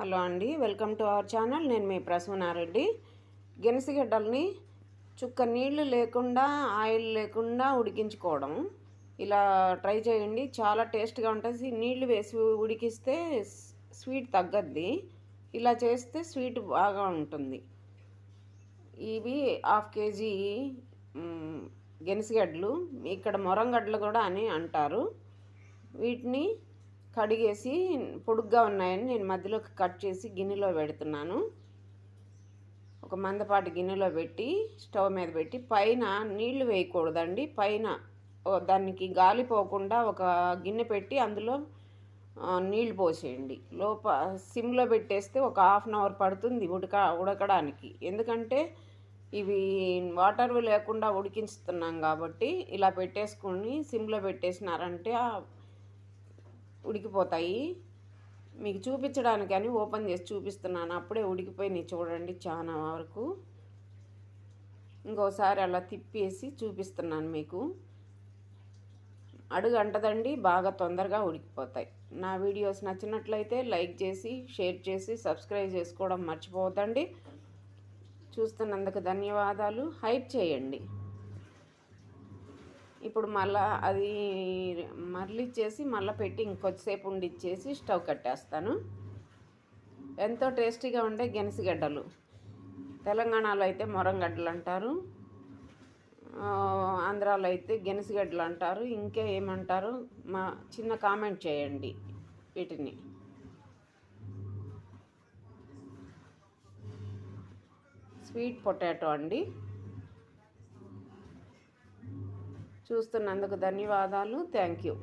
Hello అండి welcome to our channel. నేను మీ ప్రసూనారెడ్డి. గెనసిగడ్డల్ని చుక్క నీళ్ళు లేకుండా ఆయిల్ లేకుండా ఉడికించుకోవడం. ఇలా ట్రై చేయండి. చాలా టేస్ట్గా ఉంటుంది. నీళ్ళు వేసి ఉడికిస్తే స్వీట్ తగ్గద్ది. ఇలా చేస్తే స్వీట్ బాగా ఉంటుంది. ఇవి హాఫ్ కేజీ గెనసిగడ్డలు ఇక్కడ మొరంగడ్డలు కూడా అని అంటారు. వీటిని కడిగేసి పొడుగ్గా ఉన్నాయని నేను మధ్యలోకి కట్ చేసి గిన్నెలో పెడుతున్నాను. ఒక మందపాటి గిన్నెలో పెట్టి స్టవ్ మీద పెట్టి పైన నీళ్ళు వేయకూడదండి. పైన దానికి గాలి పోకుండా ఒక గిన్నె పెట్టి అందులో నీళ్ళు పోసేయండి. లోప సిమ్లో పెట్టేస్తే ఒక హాఫ్ అన్ అవర్ పడుతుంది ఉడక ఉడకడానికి. ఎందుకంటే ఇవి వాటర్ లేకుండా ఉడికిస్తున్నాం కాబట్టి ఇలా పెట్టేసుకొని సిమ్లో పెట్టేసినారంటే ఉడికిపోతాయి. మీకు చూపించడానికి అని ఓపెన్ చేసి చూపిస్తున్నాను. అప్పుడే ఉడికిపోయినాయి చూడండి చాలా వరకు. ఇంకోసారి అలా తిప్పేసి చూపిస్తున్నాను మీకు. అడుగు అంటదండి బాగా తొందరగా ఉడికిపోతాయి. నా వీడియోస్ నచ్చినట్లయితే లైక్ చేసి షేర్ చేసి సబ్స్క్రైబ్ చేసుకోవడం మర్చిపోవద్దండి. చూస్తున్నందుకు ధన్యవాదాలు. హైప్ చేయండి. ఇప్పుడు మళ్ళా అది మరలిచ్చేసి మళ్ళీ పెట్టి ఇంకొద్దిసేపు ఉండిచ్చేసి స్టవ్ కట్టేస్తాను. ఎంతో టేస్టీగా ఉండే గెనసిగడ్డలు. తెలంగాణలో అయితే మొరంగడ్డలు అంటారు. ఆంధ్రాలో అయితే గెనసిగడ్డలు అంటారు. ఇంకా ఏమంటారు? మా చిన్న కామెంట్ చేయండి వీటిని. స్వీట్ పొటాటో అండి. చూస్తున్నందుకు ధన్యవాదాలు. Thank you.